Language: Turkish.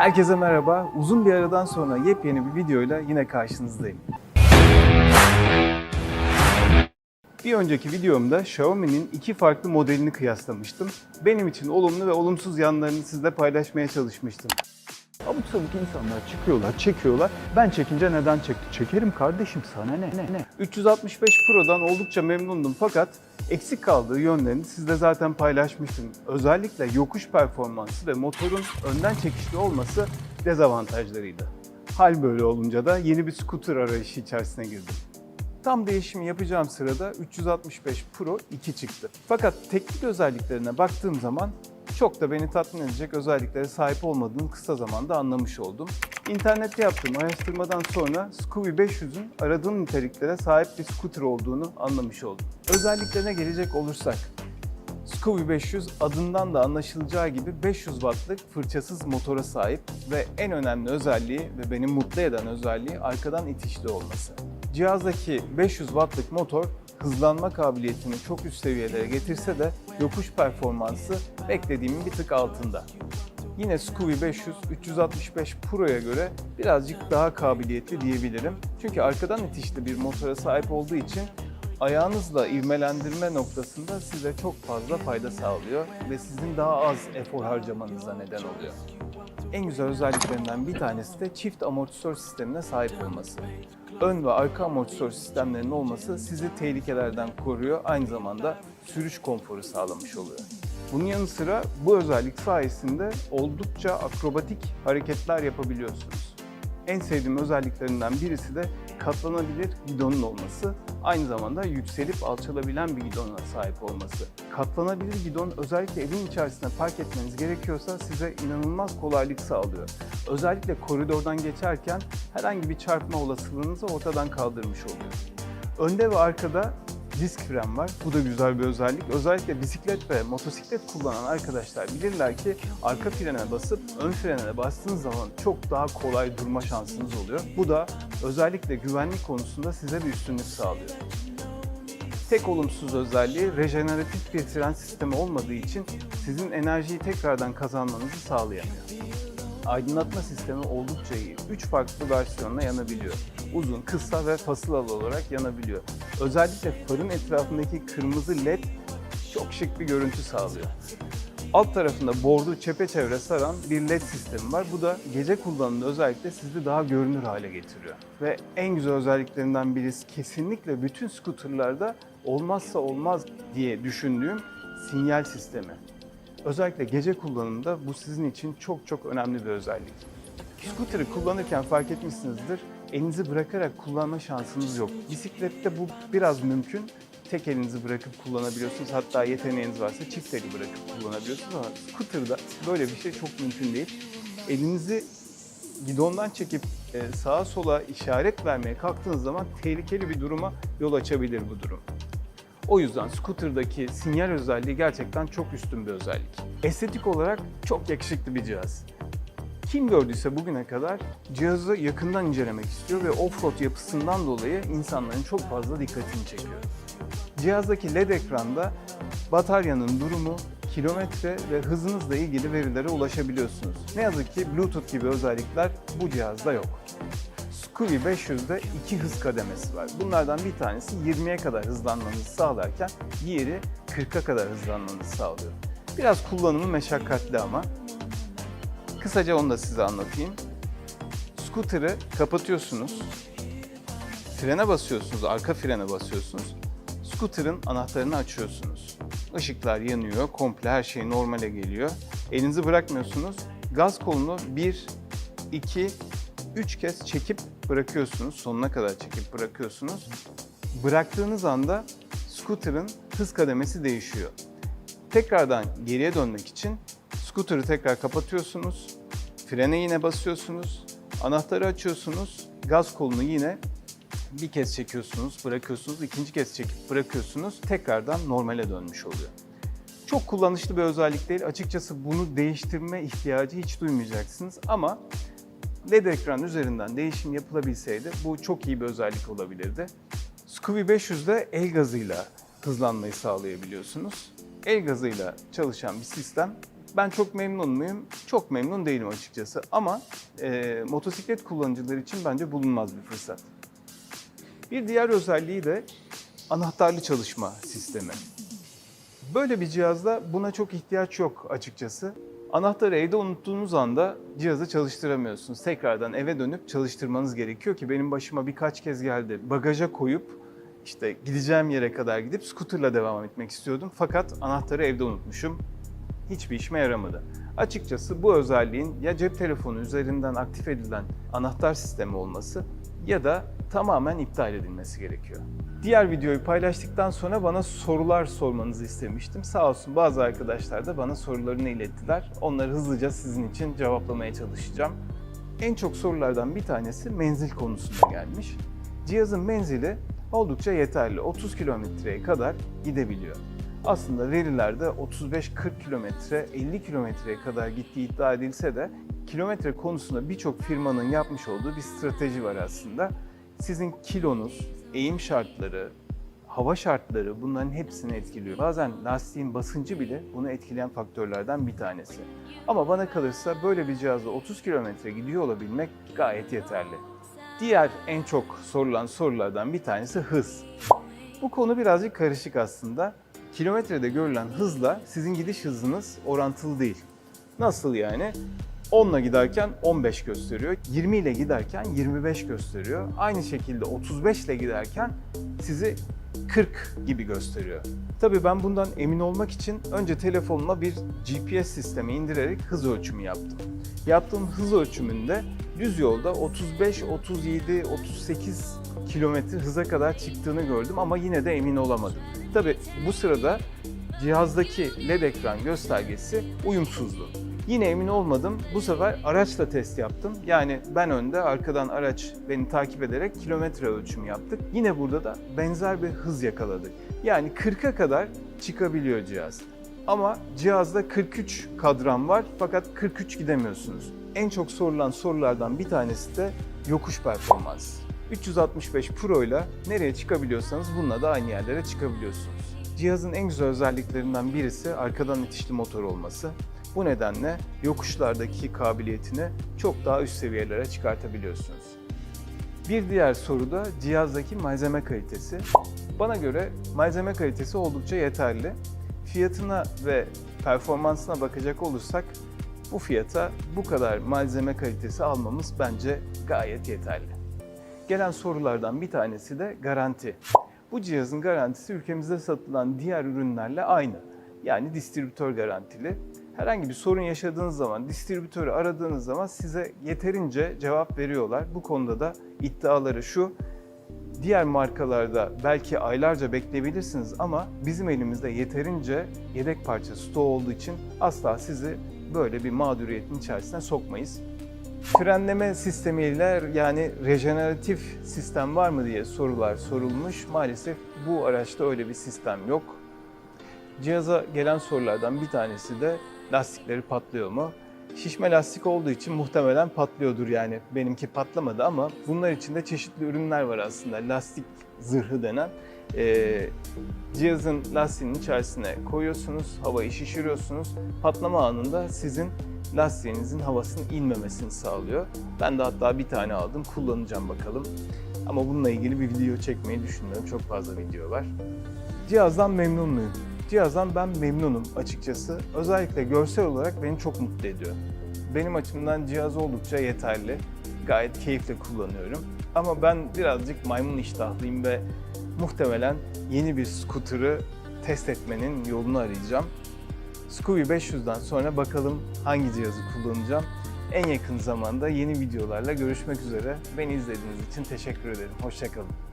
Herkese merhaba. Uzun bir aradan sonra yepyeni bir videoyla yine karşınızdayım. Bir önceki videomda Xiaomi'nin iki farklı modelini kıyaslamıştım. Benim için olumlu ve olumsuz yanlarını sizle paylaşmaya çalışmıştım. Abuk sabuk insanlar çıkıyorlar, çekiyorlar. Ben çekince neden çekti? Çekerim kardeşim sana ne? ne, ne? 365 Pro'dan oldukça memnundum fakat eksik kaldığı yönlerini sizle zaten paylaşmıştım. Özellikle yokuş performansı ve motorun önden çekişli olması dezavantajlarıydı. Hal böyle olunca da yeni bir scooter arayışı içerisine girdim. Tam değişimi yapacağım sırada 365 Pro 2 çıktı. Fakat teknik özelliklerine baktığım zaman çok da beni tatmin edecek özelliklere sahip olmadığını kısa zamanda anlamış oldum. İnternette yaptığım araştırmadan sonra Scooby 500'ün aradığım niteliklere sahip bir scooter olduğunu anlamış oldum. Özelliklerine gelecek olursak, Scooby 500 adından da anlaşılacağı gibi 500 wattlık fırçasız motora sahip ve en önemli özelliği ve beni mutlu eden özelliği arkadan itişli olması. Cihazdaki 500 wattlık motor hızlanma kabiliyetini çok üst seviyelere getirse de yokuş performansı beklediğimin bir tık altında. Yine Scooby 500 365 Pro'ya göre birazcık daha kabiliyetli diyebilirim. Çünkü arkadan itişli bir motora sahip olduğu için ayağınızla ivmelendirme noktasında size çok fazla fayda sağlıyor ve sizin daha az efor harcamanıza neden oluyor. En güzel özelliklerinden bir tanesi de çift amortisör sistemine sahip olması. Ön ve arka amortisör sistemlerinin olması sizi tehlikelerden koruyor, aynı zamanda sürüş konforu sağlamış oluyor. Bunun yanı sıra bu özellik sayesinde oldukça akrobatik hareketler yapabiliyorsunuz. En sevdiğim özelliklerinden birisi de katlanabilir gidonun olması. Aynı zamanda yükselip alçalabilen bir gidona sahip olması. Katlanabilir gidon özellikle evin içerisinde park etmeniz gerekiyorsa size inanılmaz kolaylık sağlıyor. Özellikle koridordan geçerken herhangi bir çarpma olasılığınızı ortadan kaldırmış oluyor. Önde ve arkada disk fren var. Bu da güzel bir özellik. Özellikle bisiklet ve motosiklet kullanan arkadaşlar bilirler ki arka frene basıp ön frene bastığınız zaman çok daha kolay durma şansınız oluyor. Bu da özellikle güvenlik konusunda size bir üstünlük sağlıyor. Tek olumsuz özelliği rejeneratif bir fren sistemi olmadığı için sizin enerjiyi tekrardan kazanmanızı sağlayamıyor. Aydınlatma sistemi oldukça iyi. 3 farklı versiyonla yanabiliyor. Uzun, kısa ve fasılalı olarak yanabiliyor. Özellikle farın etrafındaki kırmızı led çok şık bir görüntü sağlıyor. Alt tarafında bordu çepeçevre saran bir led sistemi var. Bu da gece kullanımında özellikle sizi daha görünür hale getiriyor. Ve en güzel özelliklerinden birisi kesinlikle bütün skuterlarda olmazsa olmaz diye düşündüğüm sinyal sistemi. Özellikle gece kullanımında bu sizin için çok çok önemli bir özellik. Scooter'ı kullanırken fark etmişsinizdir, elinizi bırakarak kullanma şansınız yok. Bisiklette bu biraz mümkün. Tek elinizi bırakıp kullanabiliyorsunuz. Hatta yeteneğiniz varsa çift eli bırakıp kullanabiliyorsunuz ama scooter'da böyle bir şey çok mümkün değil. Elinizi gidondan çekip e, sağa sola işaret vermeye kalktığınız zaman tehlikeli bir duruma yol açabilir bu durum. O yüzden scooter'daki sinyal özelliği gerçekten çok üstün bir özellik. Estetik olarak çok yakışıklı bir cihaz. Kim gördüyse bugüne kadar cihazı yakından incelemek istiyor ve offroad yapısından dolayı insanların çok fazla dikkatini çekiyor. Cihazdaki LED ekranda bataryanın durumu, kilometre ve hızınızla ilgili verilere ulaşabiliyorsunuz. Ne yazık ki Bluetooth gibi özellikler bu cihazda yok. Scooby 500'de iki hız kademesi var. Bunlardan bir tanesi 20'ye kadar hızlanmanızı sağlarken diğeri 40'a kadar hızlanmanızı sağlıyor. Biraz kullanımı meşakkatli ama. Kısaca onu da size anlatayım. Scooter'ı kapatıyorsunuz. Frene basıyorsunuz, arka frene basıyorsunuz. Scooter'ın anahtarını açıyorsunuz. Işıklar yanıyor, komple her şey normale geliyor. Elinizi bırakmıyorsunuz. Gaz kolunu 1, 2, 3 kez çekip bırakıyorsunuz. Sonuna kadar çekip bırakıyorsunuz. Bıraktığınız anda scooter'ın hız kademesi değişiyor. Tekrardan geriye dönmek için scooter'ı tekrar kapatıyorsunuz. Frene yine basıyorsunuz. Anahtarı açıyorsunuz. Gaz kolunu yine bir kez çekiyorsunuz, bırakıyorsunuz, ikinci kez çekip bırakıyorsunuz. Tekrardan normale dönmüş oluyor. Çok kullanışlı bir özellik değil. Açıkçası bunu değiştirme ihtiyacı hiç duymayacaksınız ama LED ekran üzerinden değişim yapılabilseydi bu çok iyi bir özellik olabilirdi. Scooby 500'de el gazıyla hızlanmayı sağlayabiliyorsunuz. El gazıyla çalışan bir sistem Ben çok memnun muyum? Çok memnun değilim açıkçası ama e, motosiklet kullanıcıları için bence bulunmaz bir fırsat. Bir diğer özelliği de anahtarlı çalışma sistemi. Böyle bir cihazda buna çok ihtiyaç yok açıkçası. Anahtarı evde unuttuğunuz anda cihazı çalıştıramıyorsunuz. Tekrardan eve dönüp çalıştırmanız gerekiyor ki benim başıma birkaç kez geldi. Bagaja koyup işte gideceğim yere kadar gidip scooterla devam etmek istiyordum. Fakat anahtarı evde unutmuşum. Hiçbir işime yaramadı. Açıkçası bu özelliğin ya cep telefonu üzerinden aktif edilen anahtar sistemi olması ya da tamamen iptal edilmesi gerekiyor. Diğer videoyu paylaştıktan sonra bana sorular sormanızı istemiştim. Sağ olsun bazı arkadaşlar da bana sorularını ilettiler. Onları hızlıca sizin için cevaplamaya çalışacağım. En çok sorulardan bir tanesi menzil konusunda gelmiş. Cihazın menzili oldukça yeterli. 30 kilometreye kadar gidebiliyor. Aslında verilerde 35-40 kilometre, 50 kilometreye kadar gittiği iddia edilse de kilometre konusunda birçok firmanın yapmış olduğu bir strateji var aslında. Sizin kilonuz, eğim şartları, hava şartları bunların hepsini etkiliyor. Bazen lastiğin basıncı bile bunu etkileyen faktörlerden bir tanesi. Ama bana kalırsa böyle bir cihazla 30 kilometre gidiyor olabilmek gayet yeterli. Diğer en çok sorulan sorulardan bir tanesi hız. Bu konu birazcık karışık aslında. Kilometrede görülen hızla sizin gidiş hızınız orantılı değil. Nasıl yani? 10 ile giderken 15 gösteriyor, 20 ile giderken 25 gösteriyor. Aynı şekilde 35 ile giderken sizi 40 gibi gösteriyor. Tabii ben bundan emin olmak için önce telefonuma bir GPS sistemi indirerek hız ölçümü yaptım. Yaptığım hız ölçümünde düz yolda 35, 37, 38 kilometre hıza kadar çıktığını gördüm ama yine de emin olamadım. Tabii bu sırada cihazdaki LED ekran göstergesi uyumsuzdu. Yine emin olmadım. Bu sefer araçla test yaptım. Yani ben önde, arkadan araç beni takip ederek kilometre ölçümü yaptık. Yine burada da benzer bir hız yakaladık. Yani 40'a kadar çıkabiliyor cihaz. Ama cihazda 43 kadran var fakat 43 gidemiyorsunuz. En çok sorulan sorulardan bir tanesi de yokuş performansı. 365 Pro ile nereye çıkabiliyorsanız bununla da aynı yerlere çıkabiliyorsunuz. Cihazın en güzel özelliklerinden birisi arkadan itişli motor olması. Bu nedenle yokuşlardaki kabiliyetini çok daha üst seviyelere çıkartabiliyorsunuz. Bir diğer soru da cihazdaki malzeme kalitesi. Bana göre malzeme kalitesi oldukça yeterli. Fiyatına ve performansına bakacak olursak bu fiyata bu kadar malzeme kalitesi almamız bence gayet yeterli. Gelen sorulardan bir tanesi de garanti. Bu cihazın garantisi ülkemizde satılan diğer ürünlerle aynı. Yani distribütör garantili. Herhangi bir sorun yaşadığınız zaman, distribütörü aradığınız zaman size yeterince cevap veriyorlar. Bu konuda da iddiaları şu, diğer markalarda belki aylarca bekleyebilirsiniz ama bizim elimizde yeterince yedek parça stoğu olduğu için asla sizi böyle bir mağduriyetin içerisine sokmayız. Frenleme sistemiyle yani rejeneratif sistem var mı diye sorular sorulmuş. Maalesef bu araçta öyle bir sistem yok. Cihaza gelen sorulardan bir tanesi de lastikleri patlıyor mu? Şişme lastik olduğu için muhtemelen patlıyordur yani. Benimki patlamadı ama bunlar için de çeşitli ürünler var aslında. Lastik zırhı denen. Ee, cihazın lastiğinin içerisine koyuyorsunuz, havayı şişiriyorsunuz. Patlama anında sizin lastiğinizin havasının inmemesini sağlıyor. Ben de hatta bir tane aldım, kullanacağım bakalım. Ama bununla ilgili bir video çekmeyi düşünmüyorum. Çok fazla video var. Cihazdan memnun muyum? Cihazdan ben memnunum açıkçası. Özellikle görsel olarak beni çok mutlu ediyor. Benim açımdan cihaz oldukça yeterli. Gayet keyifle kullanıyorum. Ama ben birazcık maymun iştahlıyım ve muhtemelen yeni bir scooter'ı test etmenin yolunu arayacağım. Scooby 500'den sonra bakalım hangi cihazı kullanacağım. En yakın zamanda yeni videolarla görüşmek üzere. Beni izlediğiniz için teşekkür ederim. Hoşçakalın.